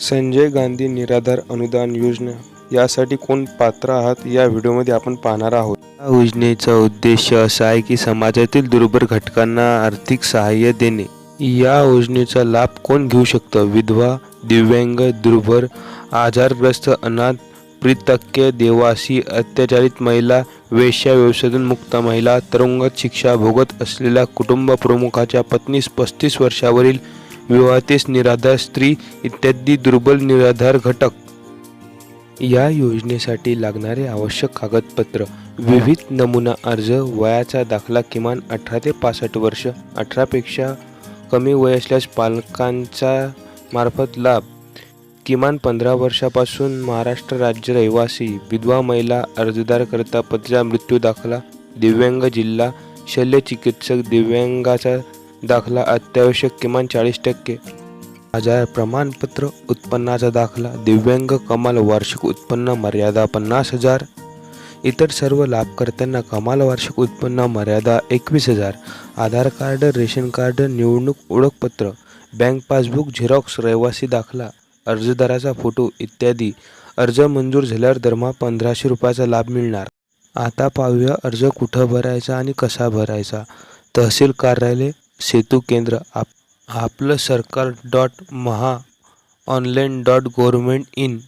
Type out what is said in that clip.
संजय गांधी निराधार अनुदान योजना यासाठी कोण पात्र आहात या व्हिडिओमध्ये आपण पाहणार आहोत. या योजनेचा उद्देश असा आहे की समाजातील दुर्बल घटकांना आर्थिक सहाय्य देणे. या योजनेचा लाभ कोण घेऊ शकतं? विधवा दिव्यांग दुर्बल आजारग्रस्त अनाथ प्रितक्य देवासी अत्याचारित महिला वेश्या व्यवसायातून मुक्त महिला तरुंगत शिक्षा भोगत असलेल्या कुटुंब प्रमुखाच्या पत्नीस पस्तीस वर्षावरील विवाहतेस निराधार स्त्री इत्यादी दुर्बल निराधार घटक. या योजनेसाठी लागणारे आवश्यक कागदपत्र विविध नमुना अर्ज वयाचा दाखला किमान अठरा ते पासष्ट वर्ष अठरापेक्षा कमी वय असल्यास पालकांचा मार्फत लाभ किमान पंधरा वर्षापासून महाराष्ट्र राज्य रहिवासी विधवा महिला अर्जदारकरता पत्रा मृत्यू दाखला दिव्यांग जिल्हा शल्यचिकित्सक दिव्यांगाचा दाखला अत्यावश्यक किमान चाळीस टक्के. आजार प्रमाणपत्र उत्पन्नाचा दाखला दिव्यांग कमाल वार्षिक उत्पन्न मर्यादा पन्नास हजार. इतर सर्व लाभकर्त्यांना कमाल वार्षिक उत्पन्न मर्यादा एकवीस हजार. आधार कार्ड रेशन कार्ड निवडणूक ओळखपत्र बँक पासबुक झेरॉक्स रहिवासी दाखला अर्जदाराचा फोटो इत्यादी. अर्ज मंजूर झाल्यावर दरमहा पंधराशे रुपयाचा लाभ मिळणार. आता पाहूया अर्ज कुठं भरायचा आणि कसा भरायचा. तहसील कार्यालय सेतू केंद्र आप Aaple Sarkar dot Maha online dot government in